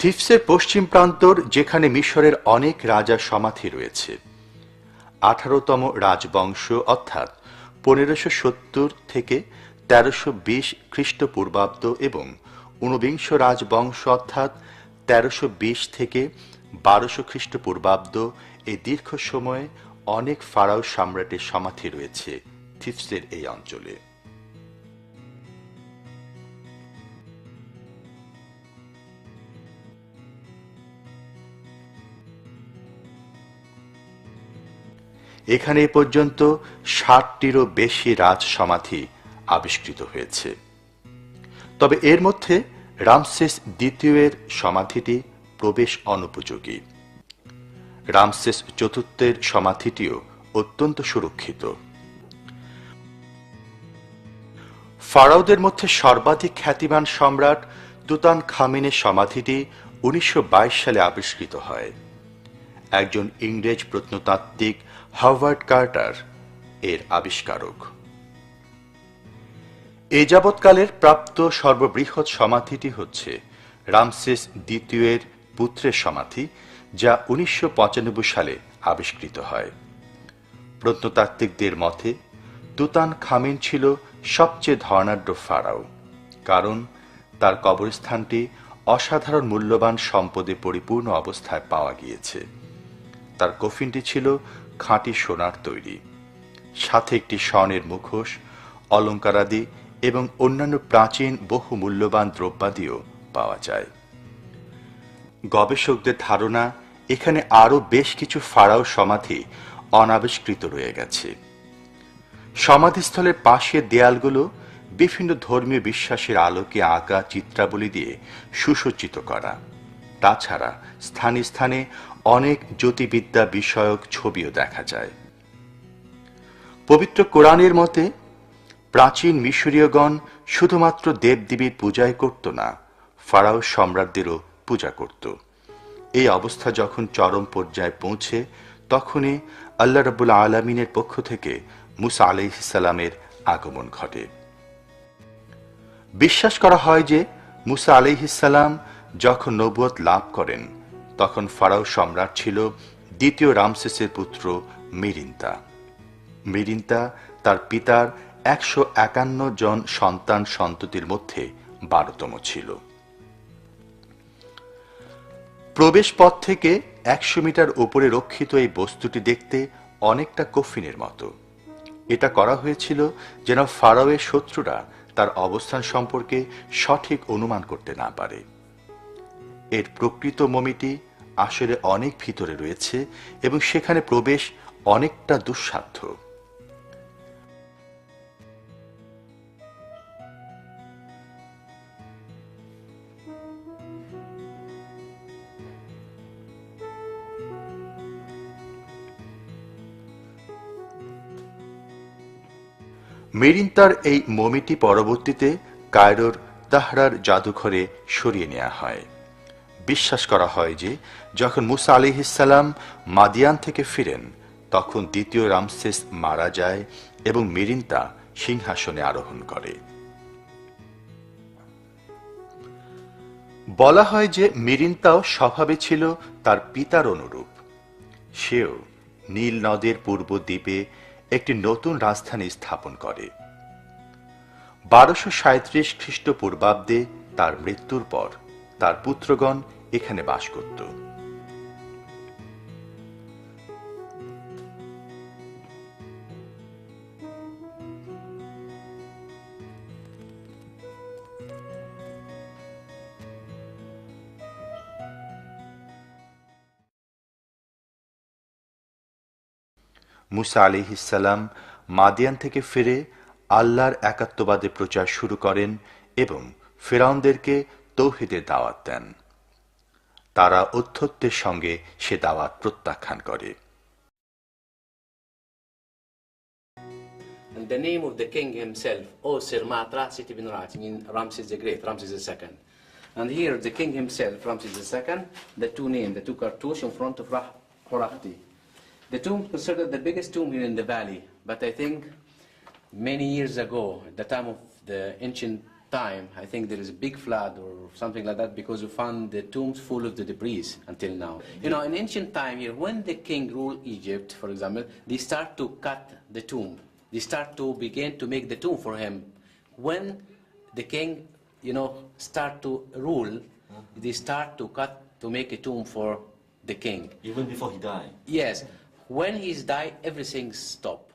থিফসের পশ্চিম প্রান্তর, যেখানে মিশরের অনেক রাজার সমাধি রয়েছে। আঠারোতম রাজবংশ, অর্থাৎ পনেরোশো সত্তর থেকে তেরোশো বিশ খ্রিস্টপূর্বাব্দ এবং ঊনবিংশ রাজবংশ, অর্থাৎ তেরোশো বিশ থেকে বারোশো খ্রিস্টপূর্বাব্দ এই দীর্ঘ সময়ে অনেক ফারাও সম্রাটের সমাধি রয়েছে থিফসের এই অঞ্চলে। এখানে পর্যন্ত ষাটটিরও বেশি রাজ সমাধি আবিষ্কৃত হয়েছে। তবে এর মধ্যে রামসেস দ্বিতীয়ের সমাধিটি প্রবেশ অনুপযোগী। রামসেস চতুর্থের সমাধিটিও অত্যন্ত সুরক্ষিত। ফারাউদের মধ্যে সর্বাধিক খ্যাতিমান সম্রাট তুতান খামিনের সমাধিটি উনিশশো বাইশ সালে আবিষ্কৃত হয়। একজন ইংরেজ প্রত্নতাত্ত্বিক হার্ভার্ড কার্টার এর আবিষ্কারক। এ যাবৎকালের প্রাপ্ত সর্ববৃহৎ সমাধিটি হচ্ছে রামসেস দ্বিতীয়ের পুত্রের সমাধি, যা উনিশশো পঁচানব্বই সালে আবিষ্কৃত হয়। প্রত্নতাত্ত্বিকদের মতে, তুতান খামিন ছিল সবচেয়ে ধর্নাঢ্য ফারাও, কারণ তার কবরস্থানটি অসাধারণ মূল্যবান সম্পদে পরিপূর্ণ অবস্থায় পাওয়া গিয়েছে। তার কফিনটি ছিল খাঁটি সোনার তৈরি। সাথে একটি স্বর্ণের মুখোশ, অলঙ্কারাদি এবং অন্যান্য প্রাচীন বহু মূল্যবান দ্রব্যাদিও পাওয়া যায়। গবেষকদের ধারণা, এখানে আরও বেশ কিছু ফারাও সমাধি অনাবিষ্কৃত রয়ে গেছে। সমাধিস্থলের পাশের দেয়ালগুলো বিভিন্ন ধর্মীয় বিশ্বাসের আলোকে আঁকা চিত্রাবলী দিয়ে সুসজ্জিত করা। তাছাড়া স্থানে স্থানে অনেক জ্যোতিবিদ্যা বিষয়ক ছবিও দেখা যায়। পবিত্র কোরআনের মতে, প্রাচীন মিশরীয়গণ শুধুমাত্র দেবদেবীর পূজাই করত না, ফারাও সম্রাটদেরও পূজা করত। এই অবস্থা যখন চরম পর্যায়ে পৌঁছে, তখনই আল্লাহ রবুল্লা আলমিনের পক্ষ থেকে মুসা আলাইসালামের আগমন ঘটে। বিশ্বাস করা হয় যে মুসা আলাইহিসাল্লাম যখন নবুয়ত লাভ করেন, তখন ফারাও সম্রাট ছিল দ্বিতীয় রামসেসের পুত্র মিরিন্তা। মিরিন্তা তার পিতার একশো একান্ন জন সন্তান সন্ততির মধ্যে বারোতম ছিল। প্রবেশ পথ থেকে একশো মিটার উপরে রক্ষিত এই বস্তুটি দেখতে অনেকটা কফিনের মতো। এটা করা হয়েছিল যেন ফারাওয়ের শত্রুরা তার অবস্থান সম্পর্কে সঠিক অনুমান করতে না পারে। এর প্রকৃত মমিটি আসলে অনেক ভিতরে রয়েছে এবং সেখানে প্রবেশ অনেকটা দুঃসাধ্য। মেরিন্তার এই মমিটি পরবর্তীতে কায়রোর তাহরার জাদুঘরে সরিয়ে নেওয়া হয়। বিশ্বাস করা হয় যে, যখন মুসা আলিহিসাল্লাম মাদিয়ান থেকে ফিরেন, তখন দ্বিতীয় রামসেস মারা যায় এবং মেরিন্তা সিংহাসনে আরোহণ করে। বলা হয় যে মিরিন্তাও স্বভাবে ছিল তার পিতার অনুরূপ। সেও নীল নদের পূর্ব দ্বীপে একটি নতুন রাজধানী স্থাপন করে। বারোশো সাঁত্রিশ খ্রিস্টপূর্বাব্দে তার মৃত্যুর পর তার পুত্রগণ এখানে বাস করত। মুসা আলিহিসাল্লাম মাদিয়ান থেকে ফিরে আল্লাহর একাত্মবাদে প্রচার শুরু করেন এবং ফেরাউনদেরকে তৌহিদের দাওয়াত দেন। তারা অধ্যত্বের সঙ্গে সে দাওয়াত প্রত্যাখ্যান করে And the name of the king himself, Osir Matra Siti bin Rat, mean Ramses the Great, Ramses II. And here the king himself, Ramses II, the two names, the two cartouches in front of Rah Horakti. The tomb is considered the biggest tomb here in the valley, but I think many years ago, at the time of the ancient time, I think there is a big flood or something like that because we found the tombs full of the debris until now. You know, in ancient time here, when the king ruled Egypt, for example, they start to cut the tomb. They start to begin to make the tomb for him. When the king, you know, start to rule, they start to cut to make a tomb for the king. Even before he died. Yes, when he's died, everything stop.